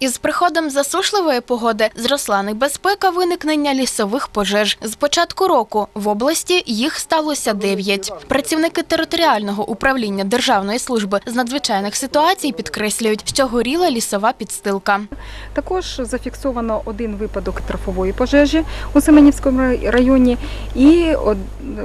Із приходом засушливої погоди зросла небезпека виникнення лісових пожеж. З початку року в області їх сталося дев'ять. Працівники територіального управління Державної служби з надзвичайних ситуацій підкреслюють, що горіла лісова підстилка. Також зафіксовано один випадок трафової пожежі у Семенівському районі, і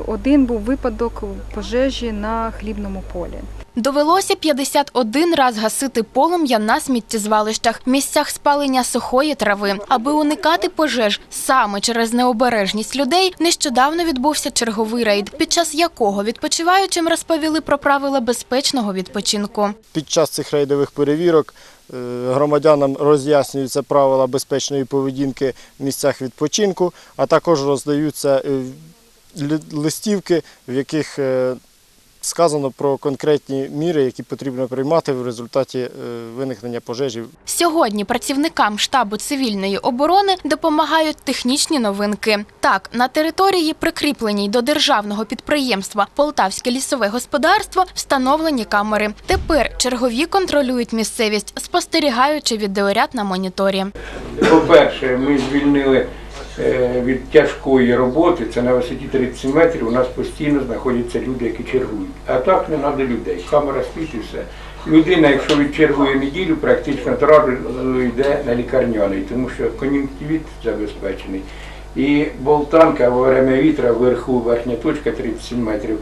один був випадок пожежі на хлібному полі. Довелося 51 раз гасити полум'я на сміттєзвалищах, місцях спалення сухої трави. Аби уникати пожеж саме через необережність людей, нещодавно відбувся черговий рейд, під час якого відпочиваючим розповіли про правила безпечного відпочинку. Під час цих рейдових перевірок е, громадянам роз'яснюються правила безпечної поведінки в місцях відпочинку, а також роздаються е, листівки, в яких е, сказано про конкретні міри, які потрібно приймати в результаті е, виникнення пожежі Сьогодні працівникам штабу цивільної оборони допомагають технічні новинки. Так, на території, прикріпленій до державного підприємства Полтавське лісове господарство, встановлені камери. Тепер чергові контролюють місцевість, спостерігаючи відеоряд на моніторі. По-перше, ми звільнили від тяжкої роботи, це на висоті 30 метрів, у нас постійно знаходяться люди, які чергують. А так не треба людей. Камера спить і все. Людина, якщо відчергує неділю, практично одразу йде на лікарняний, тому що кон'юнктивіт забезпечений. І болтанка во время вітра вверху, верхня точка 37 метрів,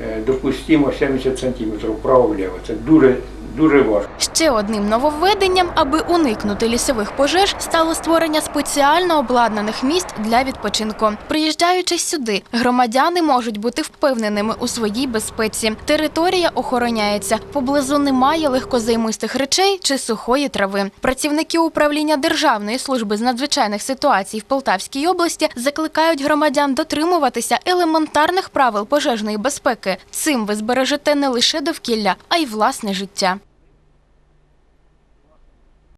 е, допустимо 70 сантиметрів вправо-вліво. Це дуже, дуже важко. Ще одним нововведенням, аби уникнути лісових пожеж, стало створення спеціально обладнаних місць для відпочинку. Приїжджаючи сюди, громадяни можуть бути впевненими у своїй безпеці. Територія охороняється. Поблизу немає легкозаймистих речей чи сухої трави. Працівники управління Державної служби з надзвичайних ситуацій в Полтавській області закликають громадян дотримуватися елементарних правил пожежної безпеки. Цим ви збережете не лише довкілля, а й власне життя.